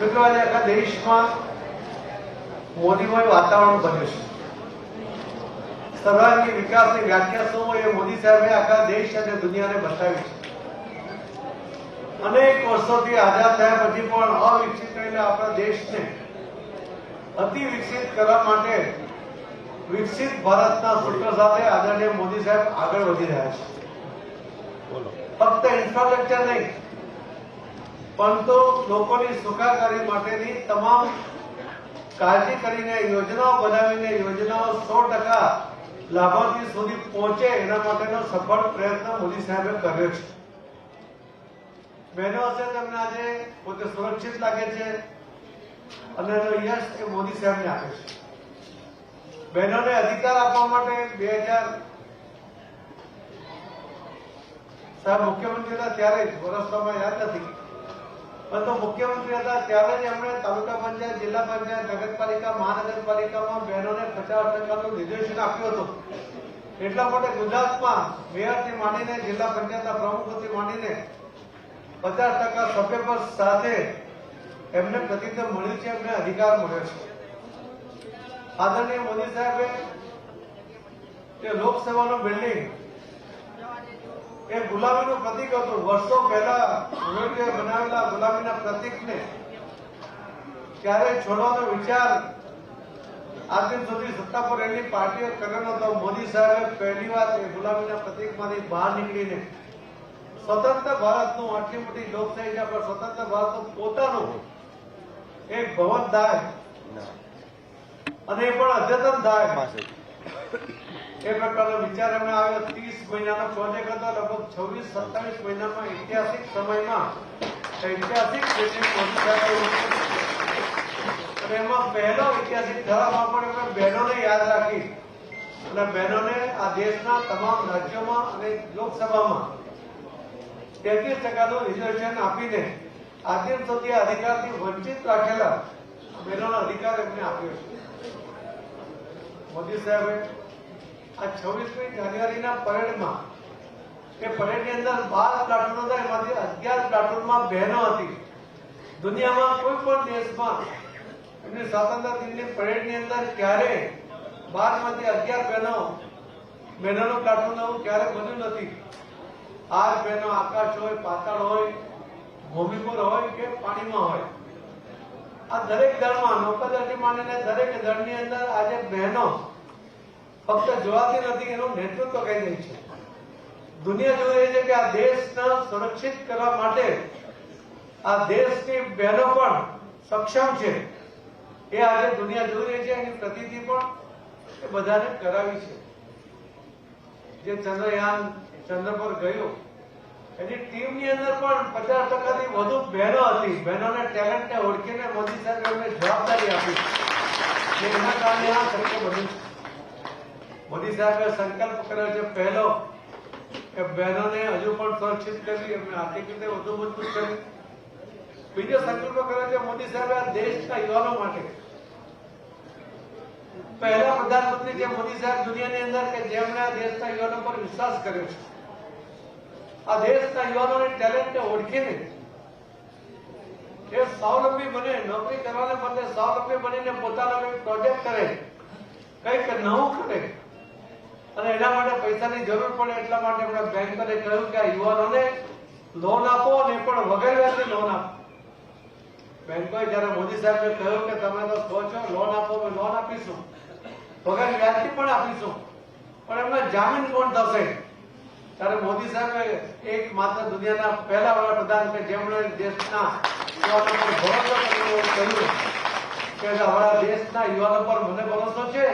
મિત્રો આજે આખા દેશમાં મોદીમય વાતાવરણ બન્યું છે. સર્વાંગી વિકાસની વ્યાખ્યા શું હોય એ મોદી સાહેબે આખા દેશ અને દુનિયાને બતાવી છે. અનેક વર્ષોથી આઝાદ થયા પછી પણ અવિકસિત રહેલા આપણા દેશને અતિ વિકસિત કરવા માટે વિકસિત ભારતના સૂત્ર સાથે આદરણીય મોદી સાહેબ આગળ વધી રહ્યા છે. ફક્ત ઇન્ફ્રાસ્ટ્રક્ચર નહીં પરંતુ લોકોની સુખાકારી માટેની તમામ કાળજી કરીને યોજનાઓ બનાવીને યોજનાઓ સો ટકા લાભાર્થી સુધી પહોંચે એના માટેનો સફળ પ્રયત્ન મોદી સાહેબે કર્યો છે. બહેનો હશે તેમને આજે પોતે સુરક્ષિત લાગે છે અને એનો યશ એ મોદી સાહેબને આપે છે. બહેનોને અધિકાર આપવા માટે બે હજાર સાહેબ મુખ્યમંત્રી હતા ત્યારે જ વર્ષોમાં યાદ નથી. પરંતુ મુખ્યમંત્રી હતા, ત્યારે જ એમણે તાલુકા પંચાયત, જિલ્લા પંચાયત, નગરપાલિકા, મહાનગરપાલિકામાં બહેનોને પચાસ ટકાનું રિઝર્વેશન આપ્યું હતું. એટલા માટે ગુજરાતમાં મેયરથી માંડીને જિલ્લા પંચાયતના પ્રમુખોથી માંડીને પચાસ ટકા સભ્યપદ સાથે એમને પ્રતિનિધિત્વ મળ્યું છે, એમને અધિકાર મળ્યો છે. આદરણીય મોદી સાહેબે કે લોકસભાનું બિલ્ડિંગ એ ગુલામીનું પ્રતિક હતું. વર્ષો પહેલા અંગ્રેજોએ બનાવેલા ગુલામીના પ્રતિકને ક્યારેય છોડવાનો વિચાર આજ દિન સુધી સત્તા પર એની પાર્ટીએ કર્યો નતો મોદી સાહેબે પહેલી વાર એ ગુલામીના પ્રતીકમાંથી બહાર નીકળીને સ્વતંત્ર ભારતનું આટલી મોટી લોકશાહી પણ સ્વતંત્ર ભારતનું પોતાનું એક ભવન થાય અને એ પણ અદ્યતન થાય. એ પ્રકારનો વિચાર એમને આવ્યો ત્રીસ મહિનાનો પ્રોજેક્ટ હતો, લગભગ છવ્વીસ, સત્તાવીસ મહિનામાં ઐતિહાસિક સમયમાં ઐતિહાસિક અને એમાં પહેલો ઐતિહાસિક ઠરાવમાં પણ અમે બહેનોને યાદ રાખી. અને બહેનોને આ દેશના તમામ રાજ્યોમાં અને લોકસભામાં તેત્રીસ ટકાનું રિઝર્વેશન આપીને આજે સુધી અધિકારથી વંચિત રાખેલા બહેનોનો અધિકાર એમને આપ્યો છે. મોદી સાહેબે આ છવ્વીસમી જાન્યુઆરીના પરેડમાં, એ પરેડની અંદર બાર પ્લાટૂન હતા, એમાંથી અગિયાર પ્લાટૂનમાં બહેનો હતી. દુનિયામાં કોઈ પણ દેશમાં એમની સ્વાતંત્ર્ય દિનની પરેડની અંદર ક્યારે બારમાંથી અગિયાર બહેનો, બહેનોનું પ્લાટૂન એવું ક્યારે બન્યું નથી. આ બહેનો આકાશ હોય, પાતાળ હોય ભૂમિ પર હોય કે પાણીમાં હોય. આ દરેક દળમાં નૌકાદળથી માંડીને દરેક દળની અંદર આજે બહેનો ફક્ત જોવાતી નથી, એનું નેતૃત્વ કરી રહી છે. દુનિયા જોઈ રહી છે કે આ દેશને સુરક્ષિત કરવા માટે આ દેશની બહેનો પણ સક્ષમ છે. એ આજે દુનિયા જોઈ રહી છે, એની પ્રતિતિ પણ એ બધાને કરાવી છે. જે ચંદ્રયાન ચંદ્ર પર ગયું, એની ટીમની અંદર પણ પચાસ ટકાથી વધુ બહેનો હતી. બહેનોને ટેલેન્ટને ઓળખીને મોદી સાહેબ એમને જવાબદારી આપી. એના કારણે આ શક્ય બન્યું છે. મોદી સાહેબે સંકલ્પ કર્યો છે પહેલો કે બહેનોને હજુ પણ સુરક્ષિત કરવી. એમને આર્થિક રીતે વધુ મજબૂત કરવી. બીજો સંકલ્પ કર્યો છે મોદી સાહેબે આ દેશના યુવાનો માટે. પહેલા પ્રધાનમંત્રી છે મોદી સાહેબ દુનિયાની અંદર કે જેમણે આ દેશના યુવાનો પર વિશ્વાસ કર્યો છે. આ દેશના યુવાનોને ટેલેન્ટને ઓળખીને એ સ્વાવલંબી બને નોકરી કરવાને બદલે સ્વાવલંબી બનીને પોતાનો પ્રોજેક્ટ કરે, કંઈક નવું કરે અને એના માટે પૈસાની જરૂર પડે એટલા માટે એમણે બેંકોને કહ્યું કે આ યુવાનોને લોન આપો અને પણ વગર વ્યાજની લોન આપો. બેંકોએ જયારે મોદી સાહેબે કહ્યું કે તમે તો કહો છો લોન આપો, અમે લોન આપીશું. વગર વ્યાજથી પણ આપીશું. પણ એમને જામીન કોણ થશે? ત્યારે મોદી સાહેબે એક માત્ર દુનિયાના પહેલા વડાપ્રધાન કે જેમણે દેશના યુવાનો પર ભરોસો કર્યો કહ્યું કે અમારા દેશના યુવાનો પર મને ભરોસો છે.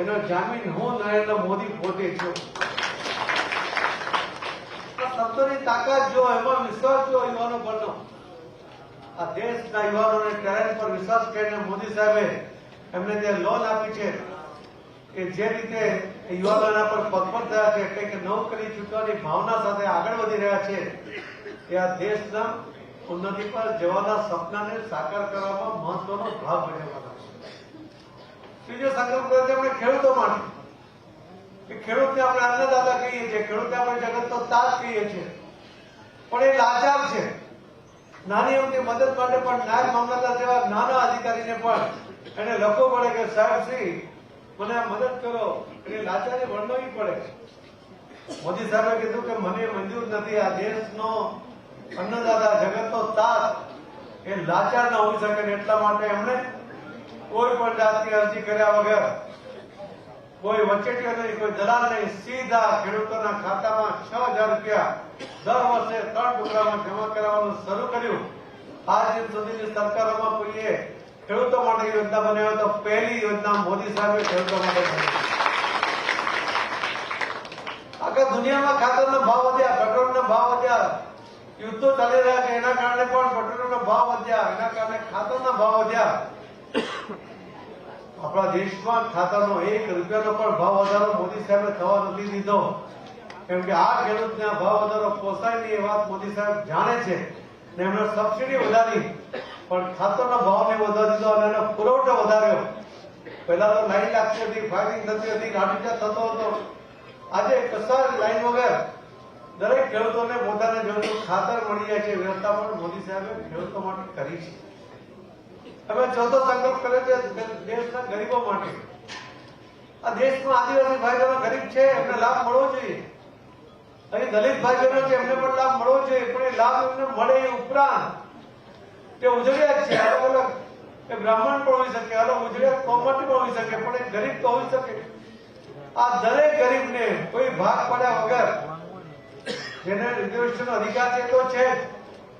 એનો જામીન હું નરેન્દ્ર મોદી પોતે છું. આ તાકાત જો, એમાં વિશ્વાસ જો યુવાનો પરનો. આ દેશના યુવાનોને ટેલેન્ટ પર વિશ્વાસ કરીને મોદી સાહેબે એમને જે લોન આપી છે, કે જે રીતે યુવાનોના યુવાનો પર પગભર થયા છે, કંઈક નોકરી કરી ચૂકવાની ભાવના સાથે આગળ વધી રહ્યા છે, એ આ દેશના ઉન્નતિ પર જવાના સપનાને સાકાર કરવામાં મહત્વનો ભાગ ભજવવાનો બીજો સંકલ્પ કર્યો આપણે ખેડૂતો માટે. કે ખેડૂતને આપણે અન્નદાતા કહીએ છીએ, ખેડૂતને આપણે જગતનો તાજ કહીએ છીએ. પણ એ લાચાર છે. નાની અમથી મદદ માટે પણ નાયબ મામલતદાર જેવા નાના અધિકારીને પણ એને લખવું પડે કે, સાહેબ શ્રી, મને મદદ કરો. એટલે લાચારી વર્ણવી પડે મોદી સાહેબે કીધું કે, મને મંજૂર નથી, આ દેશનો અન્નદાતા જગતનો તાજ એ લાચાર ના હોઈ શકે એટલા માટે એમણે કોઈ પણ જાતની અરજી કર્યા વગર કોઈ વચેટીઓ નહીં, કોઈ દલાલ નહીં, સીધા ખેડૂતોના ખાતામાં છ હજાર રૂપિયા દર વર્ષે ત્રણ ટુકડામાં જમા કરાવવાનું શરૂ કર્યું. આજ દિન સુધીની સરકારોમાં કોઈએ ખેડૂતો માટે યોજના બનાવી તો પહેલી યોજના મોદી સાહેબે ખેડૂતો માટે આખા દુનિયામાં ખાતરના ભાવ વધ્યા, પેટ્રોલના ભાવ વધ્યા, યુદ્ધો ચાલી રહ્યા છે, એના કારણે પણ પેટ્રોલના ભાવ વધ્યા, એના કારણે ખાતરના ભાવ વધ્યા. આપણા દેશમાં ખાતરનો એક રૂપિયાનો પણ ભાવ વધારો મોદી સાહેબે થવા નથી દીધો. કેમ કે આ ખેડૂતને ભાવ વધારો પોસાય નહીં એ વાત મોદી સાહેબ જાણે છે. ને એમણે સબસિડી વધારી, પણ ખાતરના ભાવને વધારી દીધો અને એનો પુરવઠો વધાર્યો. પહેલા તો લાઈન લાગતી હતી, ફાયરિંગ થતી હતી લાઠીચાર્જ થતો હતો. આજે કશા લાઈન વગર દરેક ખેડૂતોને પોતાને જોઈતું ખાતર મળી જાય છે, વ્યવસ્થા પણ મોદી સાહેબે ખેડૂતો માટે કરી છે. હવે ચોથો સંકલ્પ કર્યો છે દેશના ગરીબો માટે. આ દેશમાં આદિવાસી ભાઈ ગરીબ છે, એમને લાભ મળવો જોઈએ. અહીં દલિત ભાઈ છે, એમને પણ લાભ મળવો જોઈએ, પણ એ લાભ એમને મળે એ ઉપરાંત તે ઉજળિયા છે, અલગ અલગ. એ બ્રાહ્મણ પણ હોઈ શકે, અલગ ઉજળિયા કોમટ પણ હોઈ શકે, પણ એ ગરીબ તો હોઈ શકે. આ દરેક ગરીબને કોઈ ભાગ પડ્યા વગર જેને રિઝર્વેશન અધિકાર છે તો છે જ.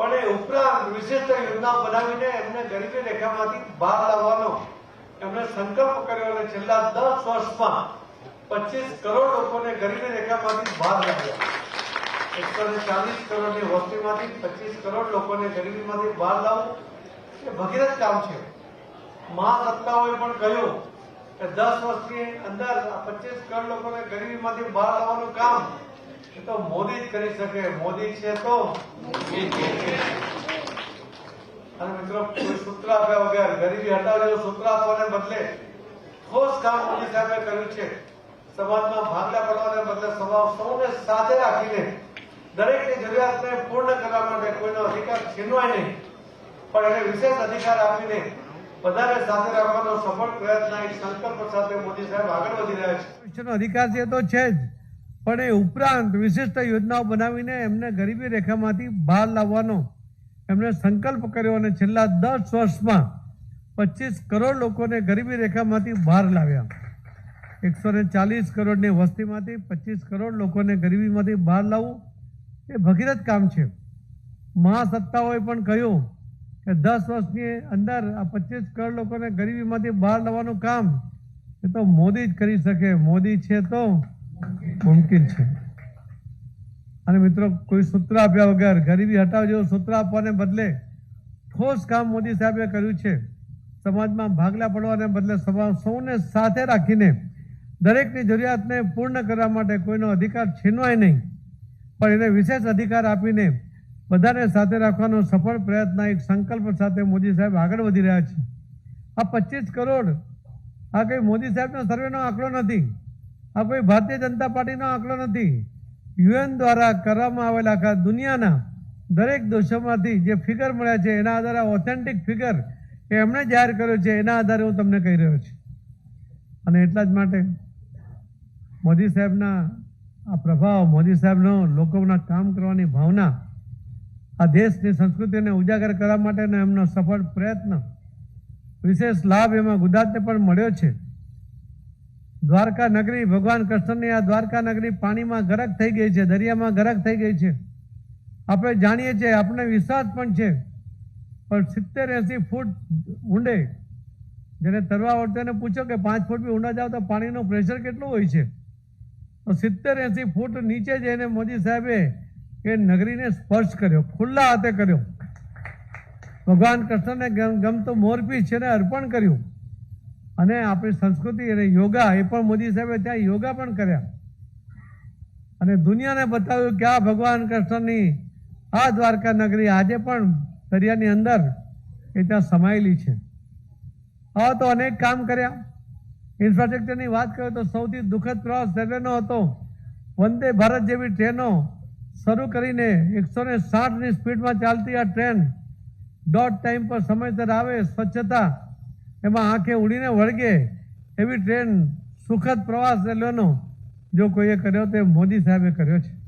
પણ એ ઉપરાંત વિશિષ્ટ યોજના બનાવીને એમને ગરીબી રેખામાંથી બહાર લાવવાનો એમણે સંકલ્પ કર્યો અને છેલ્લા દસ વર્ષમાં પચીસ કરોડ લોકોને ગરીબી રેખામાંથી બહાર લાવ્યા. એકસો ને ચાલીસ કરોડની વસ્તીમાંથી પચીસ કરોડ લોકોને ગરીબીમાંથી બહાર લાવવું એ ભગીરથ કામ છે. મહાસત્તાઓએ પણ કહ્યું કે દસ વર્ષની અંદર પચીસ કરોડ લોકોને ગરીબીમાંથી બહાર લાવવાનું કામ એ તો મોદી જ કરી શકે. મોદી છે તો અને મિત્રો સૂત્ર આપ્યા વગર, ગરીબી હટાવજો સૂત્ર આપવાને બદલે ઠોસ કામ મોદી સાહેબે કર્યું છે. સમાજમાં ભાગલા કરવાને બદલે સમાજ સૌને સાથે રાખીને દરેકની જરૂરિયાતને પૂર્ણ કરવા માટે કોઈનો અધિકાર છીનવાય નહીં. પણ એને વિશેષ અધિકાર આપીને બધાને સાથે રાખવાનો સફળ પ્રયત્ન એક સાથે મોદી સાહેબ વધી રહ્યા છે. અધિકાર છે તો છે જ. પણ એ ઉપરાંત વિશિષ્ટ યોજનાઓ બનાવીને એમને ગરીબી રેખામાંથી બહાર લાવવાનો એમણે સંકલ્પ કર્યો અને છેલ્લા દસ વર્ષમાં પચીસ કરોડ લોકોને ગરીબી રેખામાંથી બહાર લાવ્યા. એકસો ને ચાલીસ કરોડની વસ્તીમાંથી પચીસ કરોડ લોકોને ગરીબીમાંથી બહાર લાવવું એ ભગીરથ કામ છે. મહાસત્તાઓએ પણ કહ્યું કે દસ વર્ષની અંદર આ પચીસ કરોડ લોકોને ગરીબીમાંથી બહાર લાવવાનું કામ એ તો મોદી જ કરી શકે. મોદી છે તો મુમકિન છે. અને મિત્રો, કોઈ સૂત્ર આપ્યા વગર, ગરીબી હટાવ જેવું સૂત્ર આપવાને બદલે ઠોસ કામ મોદી સાહેબે કર્યું છે. સમાજમાં ભાગલા પડવાને બદલે સમાજ સૌને સાથે રાખીને દરેકની જરૂરિયાતને પૂર્ણ કરવા માટે કોઈનો અધિકાર છીનવાય નહીં. પણ એને વિશેષ અધિકાર આપીને બધાને સાથે રાખવાનો સફળ પ્રયત્ન એક સંકલ્પ સાથે મોદી સાહેબ આગળ વધી રહ્યા છે. આ પચીસ કરોડ આ કંઈ મોદી સાહેબનો સર્વેનો આંકડો નથી. આ કોઈ ભારતીય જનતા પાર્ટીનો આંકડો નથી. યુએન દ્વારા કરવામાં આવેલા આખા દુનિયાના દરેક દેશોમાંથી જે ફિગર મળ્યા છે, એના આધારે ઓથેન્ટિક ફિગર એ એમણે જાહેર કર્યો છે, એના આધારે હું તમને કહી રહ્યો છું. અને એટલા જ માટે મોદી સાહેબના આ પ્રભાવ, મોદી સાહેબનો લોકોના કામ કરવાની ભાવના, આ દેશની સંસ્કૃતિને ઉજાગર કરવા માટેનો એમનો સફળ પ્રયત્ન, વિશેષ લાભ એમાં ગુજરાતને પણ મળ્યો છે. દ્વારકા નગરી ભગવાન કૃષ્ણની આ દ્વારકા નગરી પાણીમાં ગરક થઈ ગઈ છે, દરિયામાં ગરક થઈ ગઈ છે. આપણે જાણીએ છીએ આપણે વિશ્વાસ પણ છે. પણ સિત્તેર એંસી ફૂટ ઊંડે જેને તરવા આવડતો એને પૂછો કે પાંચ ફૂટ બી ઊંડા જાઓ તો પાણીનું પ્રેશર કેટલું હોય છે? તો સિત્તેર એંસી ફૂટ નીચે જઈને મોદી સાહેબે એ નગરીને સ્પર્શ કર્યો, ખુલ્લા હાથે કર્યો. ભગવાન કૃષ્ણને ગમ- ગમતું મોરપીસ છે ને અર્પણ કર્યું. અને આપણી સંસ્કૃતિ અને યોગા, એ પણ મોદી સાહેબે ત્યાં યોગા પણ કર્યા. અને દુનિયાને બતાવ્યું કે આ ભગવાન કૃષ્ણની, આ દ્વારકા નગરી આજે પણ દરિયાની અંદર એ ત્યાં સમાયેલી છે. આવા તો અનેક કામ કર્યા. ઇન્ફ્રાસ્ટ્રક્ચરની વાત કરીએ તો સૌથી દુઃખદ પ્રવાસ રેલવેનો હતો. વંદે ભારત જેવી ટ્રેનો શરૂ કરીને એકસો ને સાઠની સ્પીડમાં ચાલતી આ ટ્રેન, દોઢ ટાઈમ પર સમયસર આવે, સ્વચ્છતા એમાં આંખે ઉડીને વળગે એવી ટ્રેન સુખદ પ્રવાસ રેલવેનો જો કોઈએ કર્યો તો મોદી સાહેબે કર્યો છે.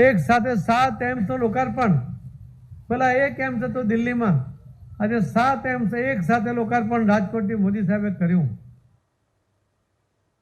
એક સાથે સાત એમ્સનું લોકાર્પણ. પેલા એક એમ્સ હતો દિલ્હીમાં. આજે સાત એમ્સ એક સાથે લોકાર્પણ રાજકોટથી મોદી સાહેબે કર્યું.